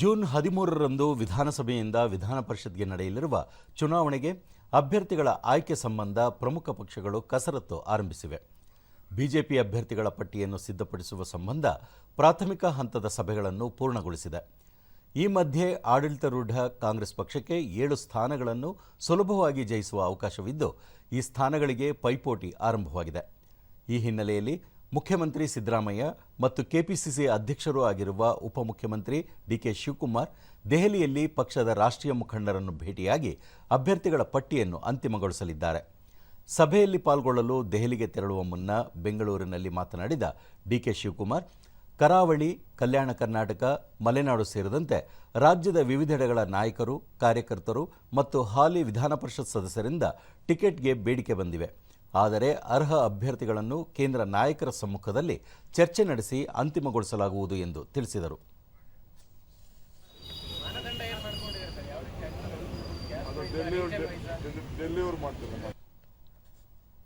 June ಹದಿಮೂರರಂದು ವಿಧಾನಸಭೆಯಿಂದ ವಿಧಾನ ಪರಿಷತ್ಗೆ ನಡೆಯಲಿರುವ ಚುನಾವಣೆಗೆ ಅಭ್ಯರ್ಥಿಗಳ ಆಯ್ಕೆ ಸಂಬಂಧ ಪ್ರಮುಖ ಪಕ್ಷಗಳು ಕಸರತ್ತು ಆರಂಭಿಸಿವೆ. ಬಿಜೆಪಿ ಅಭ್ಯರ್ಥಿಗಳ ಪಟ್ಟಿಯನ್ನು ಸಿದ್ಧಪಡಿಸುವ ಸಂಬಂಧ ಪ್ರಾಥಮಿಕ ಹಂತದ ಸಭೆಗಳನ್ನು ಪೂರ್ಣಗೊಳಿಸಿದೆ. ಈ ಮಧ್ಯೆ ಆಡಳಿತಾರೂಢ ಕಾಂಗ್ರೆಸ್ ಪಕ್ಷಕ್ಕೆ ಏಳು ಸ್ಥಾನಗಳನ್ನು ಸುಲಭವಾಗಿ ಜಯಿಸುವ ಅವಕಾಶವಿದ್ದು, ಈ ಸ್ಥಾನಗಳಿಗೆ ಪೈಪೋಟಿ ಆರಂಭವಾಗಿದೆ. ಈ ಹಿನ್ನೆಲೆಯಲ್ಲಿ ಮುಖ್ಯಮಂತ್ರಿ ಸಿದ್ದರಾಮಯ್ಯ ಮತ್ತು ಕೆಪಿಸಿಸಿ ಅಧ್ಯಕ್ಷರೂ ಆಗಿರುವ ಉಪಮುಖ್ಯಮಂತ್ರಿ ಡಿಕೆ ಶಿವಕುಮಾರ್ ದೆಹಲಿಯಲ್ಲಿ ಪಕ್ಷದ ರಾಷ್ಟ್ರೀಯ ಮುಖಂಡರನ್ನು ಭೇಟಿಯಾಗಿ ಅಭ್ಯರ್ಥಿಗಳ ಪಟ್ಟಿಯನ್ನು ಅಂತಿಮಗೊಳಿಸಲಿದ್ದಾರೆ. ಸಭೆಯಲ್ಲಿ ಪಾಲ್ಗೊಳ್ಳಲು ದೆಹಲಿಗೆ ತೆರಳುವ ಮುನ್ನ ಬೆಂಗಳೂರಿನಲ್ಲಿ ಮಾತನಾಡಿದ ಡಿಕೆ ಶಿವಕುಮಾರ್, ಕರಾವಳಿ, ಕಲ್ಯಾಣ ಕರ್ನಾಟಕ, ಮಲೆನಾಡು ಸೇರಿದಂತೆ ರಾಜ್ಯದ ವಿವಿಧೆಡೆಗಳ ನಾಯಕರು, ಕಾರ್ಯಕರ್ತರು ಮತ್ತು ಹಾಲಿ ವಿಧಾನ ಪರಿಷತ್ ಸದಸ್ಯರಿಂದ ಟಿಕೆಟ್ಗೆ ಬೇಡಿಕೆ ಬಂದಿವೆ. ಆದರೆ ಅರ್ಹ ಅಭ್ಯರ್ಥಿಗಳನ್ನು ಕೇಂದ್ರ ನಾಯಕರ ಸಮ್ಮುಖದಲ್ಲಿ ಚರ್ಚೆ ನಡೆಸಿ ಅಂತಿಮಗೊಳಿಸಲಾಗುವುದು ಎಂದು ತಿಳಿಸಿದರು.